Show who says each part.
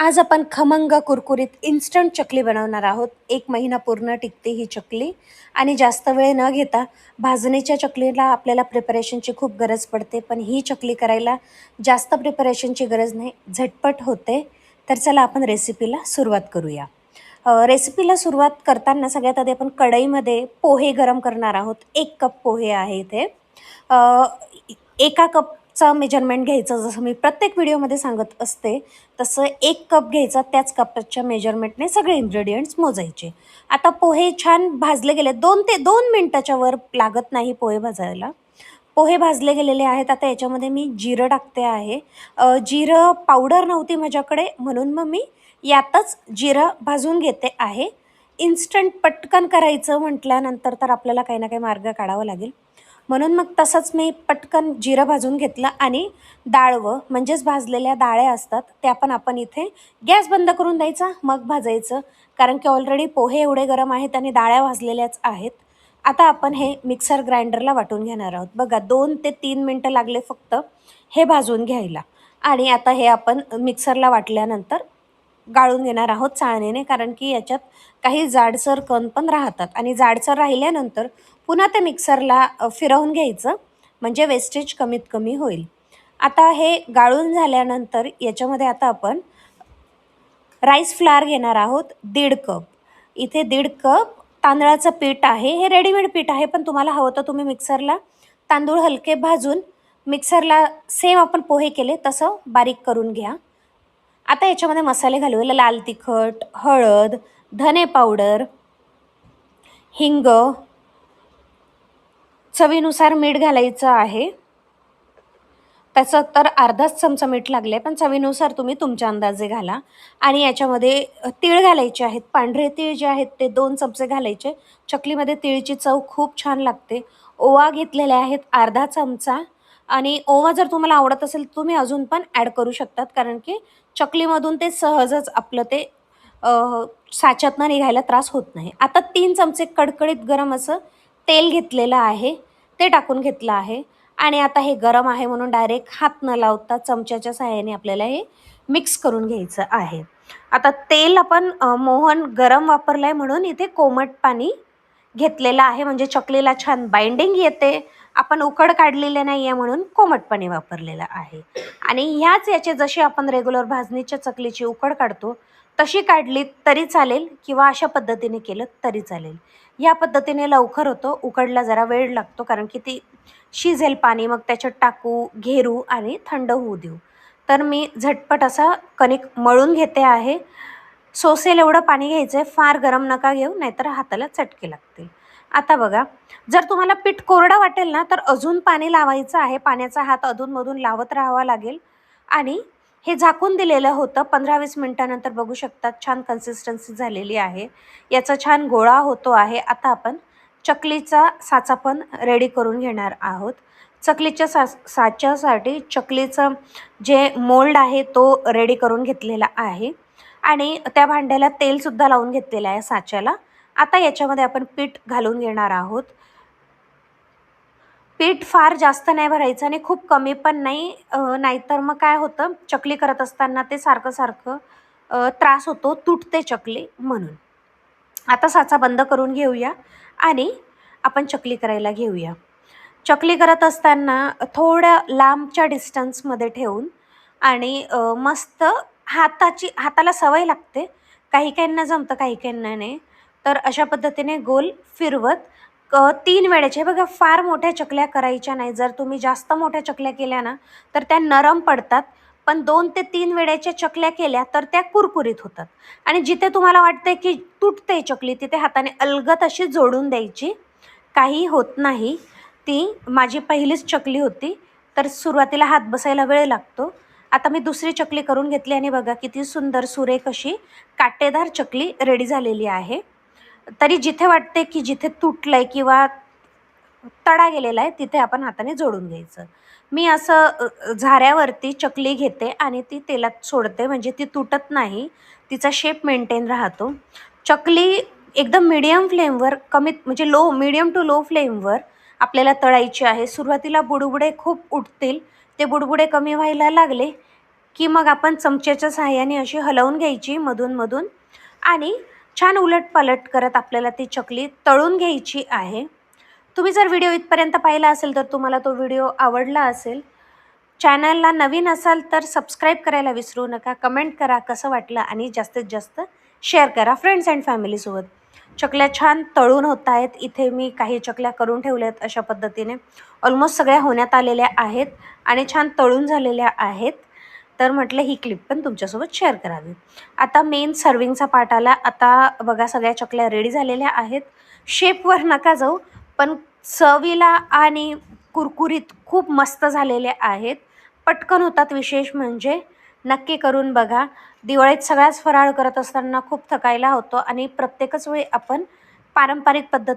Speaker 1: आज आपण खमंग कुरकुरीत इन्स्टंट चकली बनवणार आहोत. एक महिना पूर्ण टिकते ही चकली. आणि जास्त वेळ न घेता भाजणीच्या चकलीला आपल्याला प्रिपरेशनची खूप गरज पडते. पण ही चकली करायला जास्त प्रिपरेशनची गरज नाही. झटपट होते. तर चला आपण रेसिपीला सुरुवात करूया. रेसिपीला सुरुवात करताना सगळ्यात आधी आपण कढईमध्ये पोहे गरम करणार आहोत. एक कप पोहे आहे इथे. एका कप चा मेजरमेंट घ्यायचं जसं मी प्रत्येक व्हिडिओमध्ये सांगत असते तसं एक कप घ्यायचा त्याच कपच्या मेजरमेंटने सगळे इन्ग्रेडियंट्स मोजायचे. आता पोहे छान भाजले गेले दोन ते दोन मिनटाच्या वर लागत नाही पोहे भाजायला. पोहे भाजले गेलेले आहेत आता याच्यामध्ये मी जिरं टाकते आहे. जिरं पावडर नव्हती माझ्याकडे म्हणून मग मी यातच जिरं भाजून घेते आहे. इन्स्टंट पटकन करायचं म्हटल्यानंतर तर आपल्याला काही ना काही मार्ग काढावा लागेल. म्हणून मग तसंच मी पटकन जिरं भाजून घेतलं आणि डाळवं म्हणजेच भाजलेल्या डाळ्या असतात त्या पण आपण इथे गॅस बंद करून द्यायचा मग भाजायचं. कारण की ऑलरेडी पोहे एवढे गरम आहेत आणि डाळ्या भाजलेल्याच आहेत. आता आपण हे मिक्सर ग्राइंडरला वाटून घेणार आहोत. बघा दोन ते तीन मिनटं लागले फक्त हे भाजून घ्यायला. आणि आता हे आपण मिक्सरला वाटल्यानंतर गाळून घेणार आहोत चाळणीने कारण की याच्यात काही जाडसर कण पण राहतात. आणि जाडसर राहिल्यानंतर पुन्हा ते मिक्सरला फिरवून घ्यायचं म्हणजे वेस्टेज कमीत कमी होईल. आता हे गाळून झाल्यानंतर याच्यामध्ये आता आपण राईस फ्लार घेणार आहोत दीड कप इथे दीड कप तांदळाचं पीठ आहे हे रेडीमेड पीठ आहे पण तुम्हाला हवं तर तुम्ही मिक्सरला तांदूळ हलके भाजून मिक्सरला सेम आपण पोहे केले तसं बारीक करून घ्या. आता याच्यामध्ये मसाले घालूया लाल तिखट हळद धने पावडर हिंग. चवीनुसार मीठ घालायचं आहे. त्याचं तर अर्धाच चमचा मीठ लागले पण चवीनुसार तुम्ही तुमच्या अंदाजे घाला. आणि याच्यामध्ये तीळ घालायचे आहेत. पांढरे तीळ जे आहेत ते दोन चमचे घालायचे. चकलीमध्ये तिळची चव खूप छान लागते. ओवा घेतलेले आहेत अर्धा चमचा. आणि ओवा जर तुम्हाला आवडत असेल तर तुम्ही अजून पण ॲड करू शकतात. कारण की चकलीमधून ते सहजच आपलं ते साच्यातनं निघायला त्रास होत नाही. आता तीन चमचे कडकडीत गरम असं तेल घेतलेलं आहे. ते टाकून घेतलं आहे. आणि आता हे गरम आहे म्हणून डायरेक्ट हात न लावता चमच्याच्या सहाय्याने आपल्याला हे मिक्स करून घ्यायचं आहे. आता तेल आपण मोहन गरम वापरलं आहे म्हणून इथे कोमट पाणी घेतलेलं आहे. म्हणजे चकलीला छान बाइंडिंग येते. आपण उकड काढलेले नाही आहे म्हणून कोमटपणे वापरलेलं आहे. आणि ह्याच याचे जशी आपण रेग्युलर भाजणीच्या चकलीची उकड काढतो तशी काढली तरी चालेल किंवा अशा पद्धतीने केलं तरी चालेल. या पद्धतीने लवकर होतो उकडला जरा वेळ लागतो कारण की ती शिजेल पाणी मग त्याच्यात टाकू घेरू आणि थंड होऊ देऊ. तर मी झटपट असा कणिक मळून घेते आहे. सोसेल एवढं पाणी घ्यायचं आहे फार गरम नका घेऊ नाहीतर हाताला चटके लागतील. आता बघा जर तुम्हाला पीठ कोरडं वाटेल ना तर अजून पाणी लावायचं आहे. पाण्याचा हात अधूनमधून लावत राहावा लागेल. आणि हे झाकून दिलेलं होतं पंधरा वीस मिनटानंतर बघू शकतात छान कन्सिस्टन्सी झालेली आहे. याचा छान गोळा होतो आहे. आता आपण चकलीचा साचा पण रेडी करून घेणार आहोत. चकलीच्या सा साच्यासाठी चकलीचं जे मोल्ड आहे तो रेडी करून घेतलेला आहे. आणि त्या भांड्याला तेलसुद्धा लावून घेतलेलं आहे साच्याला. आता याच्यामध्ये आपण पीठ घालून घेणार आहोत. पीठ फार जास्त नाही भरायचं आणि खूप कमी पण नाही नाहीतर मग काय होतं चकली करत असताना ते सारखं सारखं त्रास होतो तुटते चकली म्हणून. आता साचा बंद करून घेऊया आणि आपण चकली करायला घेऊया. चकली करत असताना थोड्या लांबच्या डिस्टन्समध्ये ठेवून आणि मस्त हाताची हाताला सवय लागते. काही काहींना जमतं काही काहींना नाही. तर अशा पद्धतीने गोल फिरवत क तीन वेळेचे बघा फार मोठ्या चकल्या करायच्या नाही. जर तुम्ही जास्त मोठ्या चकल्या केल्या ना तर त्या नरम पडतात. पण दोन ते तीन वेळेच्या चकल्या केल्या तर त्या कुरकुरीत होतात. आणि जिथे तुम्हाला वाटते की तुटते चकली तिथे हाताने अलगत अशी जोडून द्यायची काही होत नाही. ती माझी पहिलीच चकली होती. तर सुरुवातीला हात बसायला वेळ लागतो. आता मी दुसरी चकली करून घेतली आणि बघा किती सुंदर सुरेख अशी काटेदार चकली रेडी झालेली आहे. तरी जिथे वाटते की जिथे तुटलं आहे किंवा तडा गेलेला आहे तिथे आपण हाताने जोडून घ्यायचं. मी असं झाऱ्यावरती चकली घेते आणि ती तेलात सोडते म्हणजे ती तुटत नाही. तिचा शेप मेंटेन राहतो. चकली एकदम मिडियम फ्लेमवर कमीत म्हणजे लो मिडियम टू लो फ्लेमवर आपल्याला तळायची आहे. सुरुवातीला बुडबुडे खूप उठतील ते बुडबुडे कमी व्हायला लागले की मग आपण चमच्याच्या सहाय्याने अशी हलवून घ्यायची मधून मधून. आणि छान उलट पलट करत आपल्याला ती चकली तळून घ्यायची आहे. तुम्ही जर व्हिडिओ इथपर्यंत पाहिला असेल तर तुम्हाला तो व्हिडिओ आवडला असेल. चॅनलला नवीन असाल तर सबस्क्राईब करायला विसरू नका कमेंट करा कसं वाटलं आणि जास्तीत जास्त शेअर करा फ्रेंड्स अँड फॅमिलीसोबत चकल्या छान तळून होत आहेत. इथे मी काही चकल्या करून ठेवल्या आहेत अशा पद्धतीने. ऑलमोस्ट सगळ्या होण्यात आलेल्या आहेत आणि छान तळून झालेल्या आहेत. तर म्हटलं ही क्लिप पण तुमच्यासोबत शेअर करावी. आता मेन सर्विंगचा पार्ट आला. आता बघा सगळ्या चकल्या रेडी झालेल्या आहेत. शेपवर नका जाऊ पण चवीला आणि कुरकुरीत खूप मस्त झालेले आहेत. पटकन होतात विशेष म्हणजे नक्की करून बघा. दिवाळीत सगळ्याच फराळ करत असताना खूप थकायला होतो आणि प्रत्येकच वेळी आपण पारंपरिक पद्धत